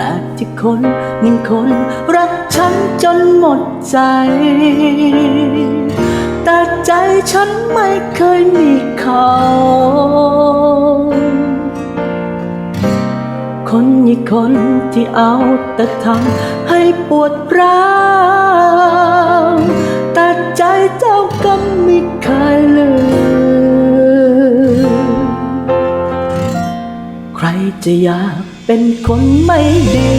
ลกที่คนหนึ่งคนรักฉันจนหมดใจ แต่ใจฉันไม่เคยมีเขา คนอีกคนที่เอาแต่ทำให้ปวดร้าว จะอยากเป็นคนไม่ดี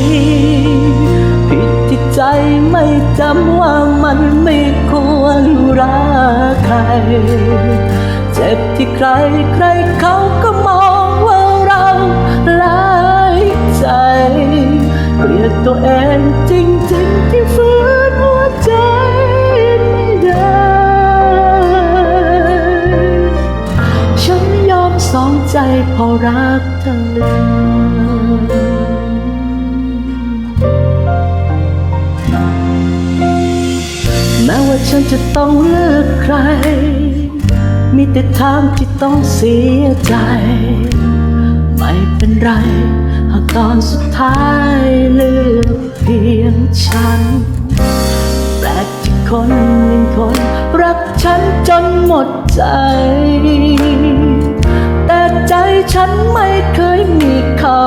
ผิดที่ใจไม่จำว่ามันไม่ควรรักใคร เจ็บที่ใครใครเขาก็ ใจพอรักเธอแม้ว่าฉันจะต้องเลือกใคร มีแต่ทางที่ต้องเสียใจ ไม่เป็นไร หากตอนสุดท้ายเลือกเพียงฉัน แปลกที่คนหนึ่งคน รักฉันจนหมดใจ ใจฉันไม่เคยมีเขา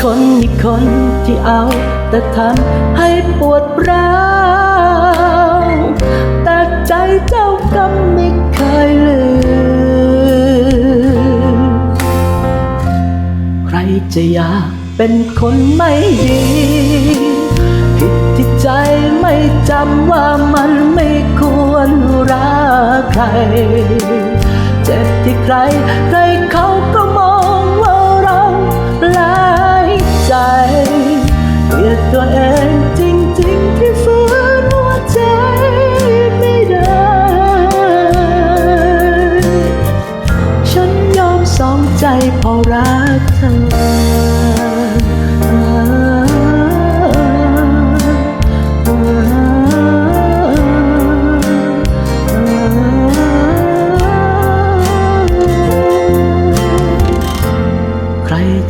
คนอีกคนที่เอาแต่ทำให้ปวดร้าวแต่ใจเจ้าก็ไม่เคยลืม ใครจะอยากเป็นคนไม่ดีผิดที่ใจไม่จำว่ามันไม่ ที่ใครใคร